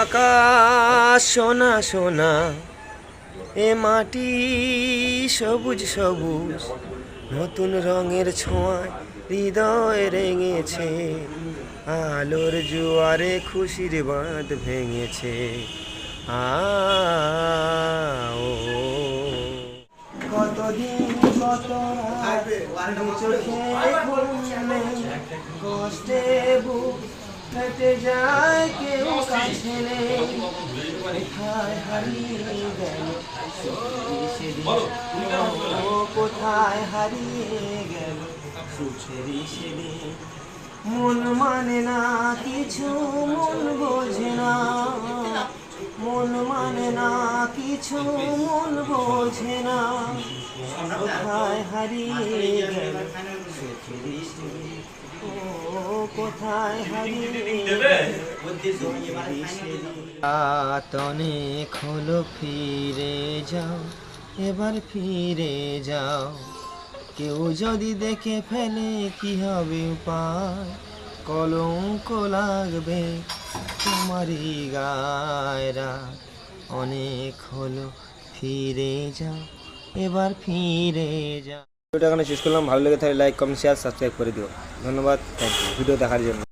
আকাশ, সোনা সোনা, এ মাটি সবুজ সবুজ, নতুন রঙের ছোঁয়ায় হৃদয় রেঙেছে, আলোর জোয়ারে খুশির বাঁধ ভেঙেছে কতদিন কত কষ্টে যায় কেউ কোথায় হারিয়ে গেল। কোথায় হারিয়ে গেল? সুখেরই সেদিন মন মানে না কিছু মন বোঝে না। মন মানে না কিছু মন বোঝে না। কোথায় হারিয়ে গেল? ও কোথায় অনেক হলো ফিরে যাও এবার ফিরে যাও। কেউ যদি দেখে ফেলে কি হবে উপায়? কলঙ্ক লাগবে তোমারই গায়রা অনেক হলো ফিরে যাও এবার ফিরে যাও। ভিডিওটা এখানে শেষ করলাম। ভালো লেগে থাকলে লাইক কমেন্ট শেয়ার সাবস্ক্রাইব করে দিও। ধন্যবাদ। থ্যাংক ইউ ভিডিও দেখার জন্য।